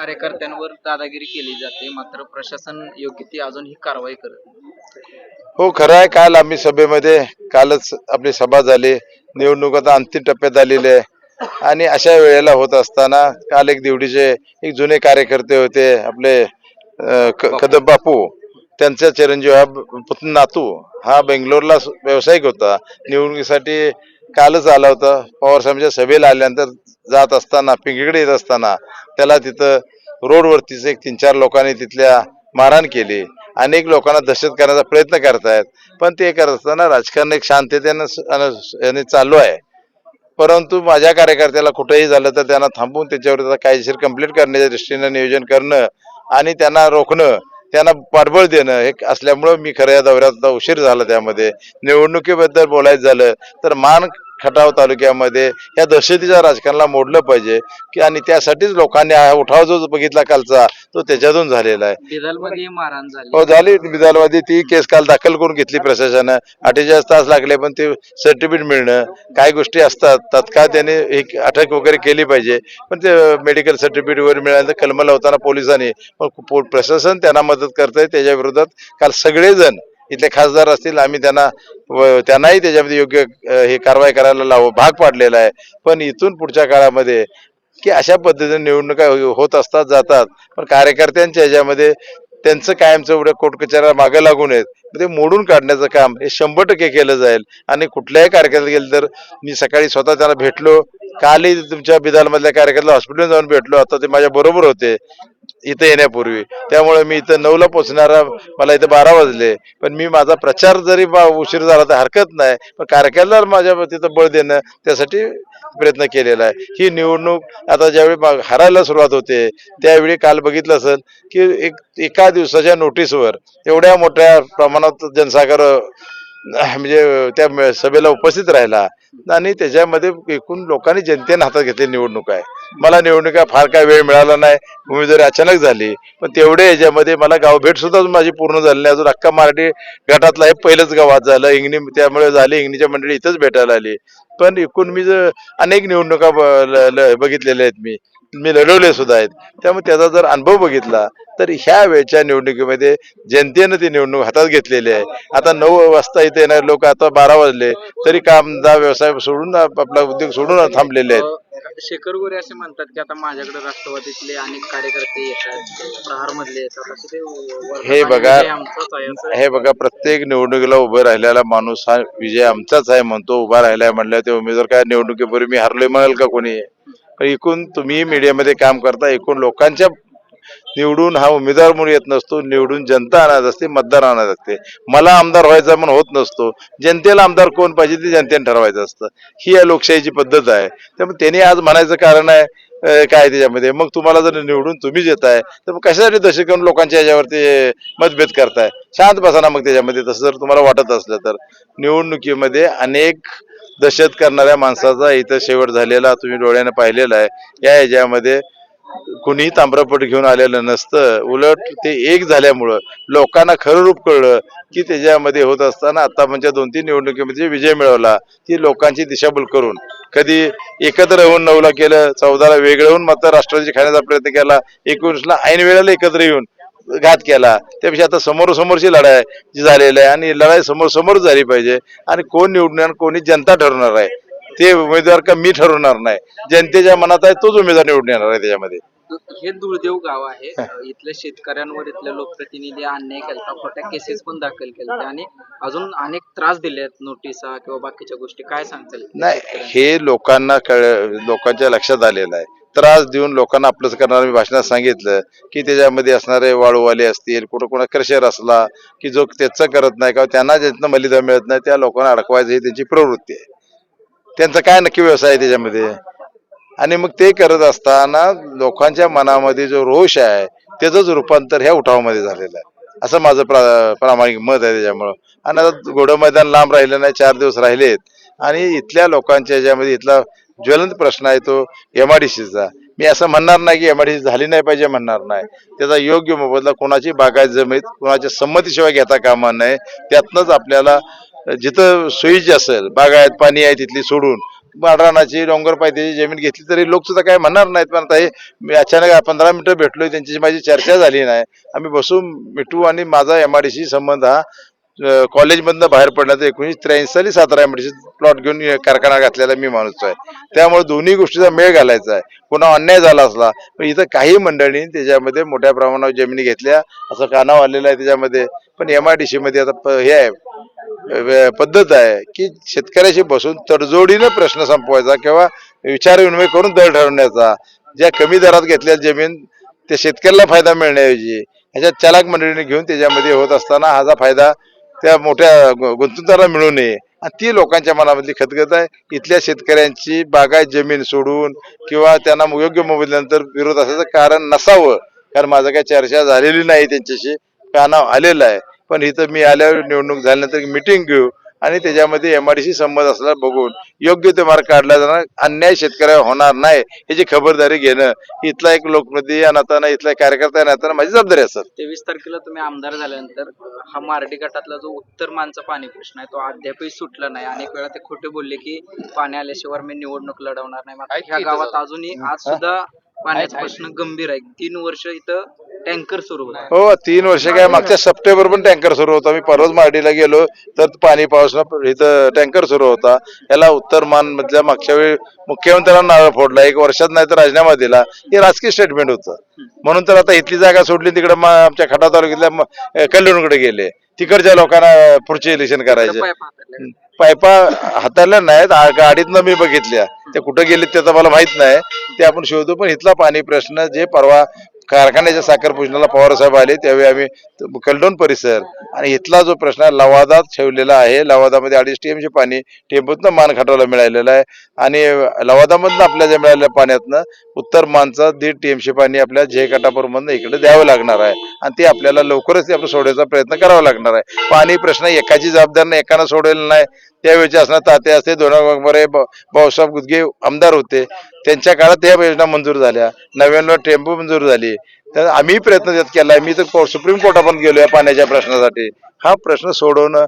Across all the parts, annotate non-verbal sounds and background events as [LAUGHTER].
कार्यकर्त्यांवर दादागिरी केली जाते मात्र प्रशासन योग्य ती अजूनही कारवाई करत. हो खरं आहे काल आम्ही सभेमध्ये कालच आपली सभा झाली निवडणूक आता अंतिम टप्प्यात आलेली आहे. आणि अशा वेळेला होत असताना काल एक दिवडीचे एक जुने कार्यकर्ते होते आपले कदम बापू. त्यांचा चिरंजीव हा नातू. हा बेंगलोरला व्यावसायिक होता. निवडणुकीसाठी कालच आला होता. पवार साहेबांच्या सभेला आल्यानंतर जात असताना पिंगीकडे येत असताना त्याला तिथं रोडवरतीच एक तीन चार लोकांनी तिथल्या मारहाण केली. अनेक लोकांना दहशत करण्याचा प्रयत्न करतायत. पण ते करत असताना राजकारण एक शांततेनं याने चालू आहे. परंतु माझ्या कार्यकर्त्याला कुठेही झालं तर त्यांना थांबवून त्याच्यावर त्याचा कायदेशीर कंप्लीट करण्याच्या दृष्टीनं नियोजन करणं आणि त्यांना रोखणं त्यांना पाठबळ देणं हे असल्यामुळं मी खरं या दौऱ्यात उशीर झाला त्यामध्ये. निवडणुकीबद्दल बोलायचं झालं तर मान खटाव तालुक्यामध्ये या दहशतीच्या राजकारणाला मोडलं पाहिजे की आणि त्यासाठीच लोकांनी हा उठाव जो बघितला कालचा तो त्याच्यातून झालेला आहे. झाली. हो झाली. विधानवादी ती केस काल दाखल करून घेतली प्रशासनानं. अठ्ठेचाळीस तास लागले पण ते सर्टिफिकेट मिळणं काही गोष्टी असतात तत्काळ त्याने एक अटक वगैरे केली पाहिजे. पण ते मेडिकल सर्टिफिकेट वगैरे मिळालं कलम लावताना पोलिसांनी प्रशासन त्यांना मदत करतंय. त्याच्या विरोधात काल सगळेजण इथले खासदार असतील आम्ही त्यांना त्यांनाही त्याच्यामध्ये योग्य हे कारवाई करायला लाव भाग पाडलेला आहे. पण इथून पुढच्या काळामध्ये की अशा पद्धतीने निवडणुका होत असतात जातात. पण कार्यकर्त्यांच्या ह्याच्यामध्ये त्यांचं कायमचं एवढं कोटकचऱ्या मागे लागून नयेत. ते मोडून काढण्याचं काम हे शंभर टक्के केलं जाईल. आणि कुठल्याही कार्यकर्त्याला गेलं तर मी सकाळी स्वतः त्यांना भेटलो. कालही तुमच्या बिदालमधल्या कार्यकर्त्याला हॉस्पिटल जाऊन भेटलो. आता ते माझ्या बरोबर होते. इथं येण्यापूर्वी. त्यामुळे मी इथं नऊला पोहोचणारा मला इथं बारा वाजले. पण मी माझा प्रचार जरी उशीर झाला तर हरकत नाही. पण कार्यकर्त्याला माझ्या तिथं बळ देणं त्यासाठी प्रयत्न केलेला आहे. ही निवडणूक आता ज्यावेळी हरायला सुरुवात होते त्यावेळी काल बघितलं असेल की एक एका दिवसाच्या नोटीसवर एवढ्या मोठ्या प्रमाणात जनसागर [LAUGHS] म्हणजे त्या सभेला उपस्थित राहिला. आणि त्याच्यामध्ये एकूण लोकांनी जनतेने हातात घेतली निवडणूक आहे. मला निवडणुका फार काय वेळ मिळाला नाही. उमेदवारी अचानक झाली पण तेवढे याच्यामध्ये मला गावभेट सुद्धा अजून माझी पूर्ण झाली नाही. अजून अख्खा मराठी गटातला हे पहिलंच गावात झालं. इंगणी त्यामुळे झाली इंगणीच्या मंडळी इथंच भेटायला आली. पण एकूण मी जर अनेक निवडणुका ब- ल- ल- बघितलेल्या आहेत मी. मी लढवले सुद्धा आहेत. त्यामुळे त्याचा जर अनुभव बघितला तर ह्या वेळच्या निवडणुकीमध्ये जनतेनं ती निवडणूक हातात घेतलेली आहे. आता नऊ वाजता इथे येणारे लोक आता बारा वाजले तरी कामदा व्यवसाय सोडून आप- आपला उद्योग सोडून थांबलेले आहेत. शेखर गोरे असे म्हणतात की आता माझ्याकडे राष्ट्रवादीतले अनेक कार्यकर्ते येतात प्रहार मधले येतात हे बघा हे बघा प्रत्येक निवडणुकीला उभं राहिलेला माणूस हा विजय आमचाच आहे म्हणतो. उभा राहिलाय म्हणलं ते उमेदवार काय निवडणुकीपूर्वी मी हरलोय म्हणाल का कोणी? एकूण तुम्ही मीडियामध्ये काम करता एकूण लोकांच्या निवडून हा उमेदवार म्हणून येत नसतो निवडून जनता आणत असते मतदार आणत असते. मला आमदार व्हायचा म्हणून होत नसतो. जनतेला आमदार कोण पाहिजे ते जनतेने ठरवायचं असतं. ही या लोकशाहीची पद्धत आहे. त्यामुळे त्यांनी आज म्हणायचं कारण आहे काय त्याच्यामध्ये? मग तुम्हाला जर निवडून तुम्हीच येत आहे तर मग कशासाठी दशक करून लोकांच्या याच्यावरती मतभेद करताय? शांत बसाना मग त्याच्यामध्ये. तसं जर तुम्हाला वाटत असलं तर. निवडणुकीमध्ये अनेक दहशत करणाऱ्या माणसाचा इथं शेवट झालेला तुम्ही डोळ्याने पाहिलेला आहे. या याच्यामध्ये कुणीही ताम्रपट घेऊन आलेलं नसतं. उलट ते एक झाल्यामुळं लोकांना खरं रूप कळलं की त्याच्यामध्ये होत असताना आता म्हणजे दोन तीन निवडणुकीमध्ये विजय मिळवला ती लोकांची दिशाभूल करून. कधी एकत्र येऊन नऊला केलं चौदाला वेगळं होऊन मात्र राष्ट्रवादी खाण्याचा प्रयत्न केला एकोणीसला ऐन वेळेला एकत्र येऊन घात केला. त्यापेक्षा आता समोरसमोरची लढाई जी झालेली आहे आणि लढाई समोर समोर झाली पाहिजे. आणि कोण निवडणार कोणी जनता ठरवणार आहे. ते उमेदवार का मी ठरवणार नाही. जनतेच्या मनात आहे तोच उमेदवार निवडून येणार आहे त्याच्यामध्ये. हे दुर्दैव गाव आहे. इथल्या शेतकऱ्यांवर इथल्या लोकप्रतिनिधी अन्याय केला खोट्या केसेस पण दाखल केल्या आणि अजून अनेक त्रास दिले आहेत नोटिसा किंवा बाकीच्या गोष्टी. काय सांगताल? नाही हे लोकांना कळ लोकांच्या लक्षात आलेलं आहे. त्रास देऊन लोकांना आपलंच करणार. मी भाषणात सांगितलं की त्याच्यामध्ये असणारे वाळूवाले असतील कुठं कुणा क्रशर असला की जो त्याचं करत नाही का त्यांना ज्यातनं मलिदा मिळत नाही त्या लोकांना अडकवायचं ही त्यांची प्रवृत्ती आहे. त्यांचा काय नक्की व्यवसाय आहे त्याच्यामध्ये? आणि मग ते करत असताना लोकांच्या मनामध्ये जो रोष आहे त्याचंच रूपांतर ह्या उठावामध्ये झालेलं आहे. असं माझं प्रा प्रामाणिक मत आहे त्याच्यामुळं. आणि आता घोडं मैदान लांब राहिलं नाही चार दिवस राहिलेत. आणि इथल्या लोकांच्या ह्याच्यामध्ये इथला ज्वलंत प्रश्न आहे तो एम आय डी सीचा मी असं म्हणणार नाही की एम आय डी सी झाली नाही पाहिजे म्हणणार नाही. त्याचा योग्य मोबदला कोणाची बागायत जमीत कोणाच्या संमतीशिवाय घेता कामा नये. त्यातनंच आपल्याला जिथं सोयीची असेल बागायत पाणी आहे तिथली सोडून बाडरानाची डोंगर पायथ्याची जमीन घेतली तरी लोक सुद्धा काय म्हणणार नाहीत. पण आता हे मी अचानक पंधरा मिनिटं भेटलोय त्यांची माझी चर्चा झाली नाही. आम्ही बसून मिठू आणि माझा एम आय डी संबंध हा कॉलेजमधनं बाहेर पडला एकोणीसशे त्र्याऐंशी साली सातारा एम प्लॉट घेऊन कारखाना घातलेला मी माणूस आहे. त्यामुळे दोन्ही गोष्टीचा मेळ घालायचा आहे. पुन्हा अन्याय झाला असला पण इथं काही मंडळींनी त्याच्यामध्ये मोठ्या प्रमाणावर जमिनी घेतल्या असं कानाव आलेलं आहे त्याच्यामध्ये. पण एम आय डी सीमध्ये आता प- हे आहे पद्धत आहे की शेतकऱ्याशी बसून तडजोडीनं प्रश्न संपवायचा किंवा विचारविनिमय करून दर ठरवण्याचा. ज्या कमी दरात घेतल्या जमीन ते शेतकऱ्याला फायदा मिळण्याऐवजी ह्याच्या चालक मंडळीने घेऊन त्याच्यामध्ये होत असताना हा फायदा त्या मोठ्या गुंतवणूकदारांना मिळू नये. आणि ती लोकांच्या मनामधली खतखत आहे. इथल्या शेतकऱ्यांची बागायत जमीन सोडून किंवा त्यांना योग्य मोबदल्यानंतर विरोध असायचं कारण नसावं. कारण माझं काही चर्चा झालेली नाही त्यांच्याशी कानाव आलेलं आहे. पण इथं मी आल्यावर निवडणूक झाल्यानंतर मिटिंग घेऊ आणि त्याच्यामध्ये एमआयडीसी संमत असला बघून योग्य ते मार्ग काढला जाणार. अन्याय शेतकऱ्यावर होणार नाही याची खबरदारी घेणं. इथला एक लोकप्रतिनिधी या नाताना इथला एक कार्यकर्ता या नाताना माझी जबाबदारी असेल तेवीस तारखेला तुम्ही आमदार झाल्यानंतर हा मार्डी गटातला जो उत्तर मानचा पाणी प्रश्न आहे तो अद्यापही सुटला नाही. अनेक वेळा ते खोटे बोलले की पाणी आल्याशिवाय मी निवडणूक लढवणार नाही. ह्या गावात अजूनही आज सुद्धा पाण्याचा प्रश्न गंभीर आहे. तीन वर्ष इथं टँकर सुरू होता. हो तीन वर्ष काय मागच्या सप्टेंबर पण टँकर सुरू होता. मी परवाच मार्डीला गेलो तर पाणी पावसानं इथं टँकर सुरू होता. याला उत्तर मान मधल्या मागच्या वेळी मुख्यमंत्र्यांना नारळ फोडला. एक वर्षात नाही तर राजीनामा दिला. हे राजकीय स्टेटमेंट होतं. म्हणून तर आता इथली जागा सोडली तिकडे आमच्या खडा तालुक्यातल्या कल्याणकडे गेले. तिकडच्या लोकांना पुढचे इलेक्शन करायचे. पायपा हाताळल्या. नाहीत गाडीतनं मी बघितल्या. ते कुठं गेले ते तर मला माहीत नाही. ते आपण शोधू पण इथला पाणी प्रश्न जे परवा कारखान्याच्या साखर पूजनाला पवार साहेब आले त्यावेळी आम्ही कलडोन परिसर आणि इथला जो प्रश्न आहे लवादात ठेवलेला आहे. लवादामध्ये अडीच टीएमचे पाणी टेम्पोतनं मान खटावला मिळालेलं आहे. आणि लवादामधनं आपल्या ज्या मिळालेल्या पाण्यातनं उत्तर मानचा दीड टीएमचे पाणी आपल्या जे काटापूरमधनं इकडे द्यावं लागणार आहे. आणि ते आपल्याला लवकरच ते आपण सोडवायचा प्रयत्न करावा लागणार आहे. पाणी प्रश्न एकाची जबाबदार नाही एकानं सोडवलेला नाही. त्यावेळेचे असणार ताते असते दोन भाऊसाहेब गुदगे आमदार होते. त्यांच्या काळात या योजना मंजूर झाल्या. नव्याण्णव टेम्पो मंजूर झाली. तर आम्ही प्रयत्न त्यात केला. मी तर सुप्रीम कोर्टापर्यंत गेलो या पाण्याच्या प्रश्नासाठी. हा प्रश्न सोडवणं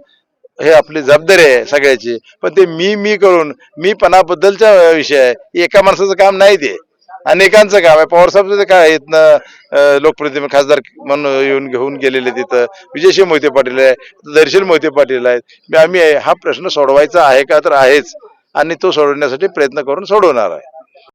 हे आपली जबाबदारी आहे सगळ्याची. पण ते मी मी करून मी पणाबद्दलचा विषय आहे. एका माणसाचं काम नाही ते. अनेकांचं काम आहे. पवारसाहेबचं काय आहेत इथनं अं, लोकप्रतिनिधी खासदार म्हणून येऊन घेऊन गेलेले तिथं. विजयशी मोहिते पाटील आहे. दर्शन मोहिते पाटील आहेत. मी- आम्ही हा प्रश्न सोडवायचा आहे का तर आहेच. आणि तो सोडवण्यासाठी प्रयत्न करून सोडवणार आहे.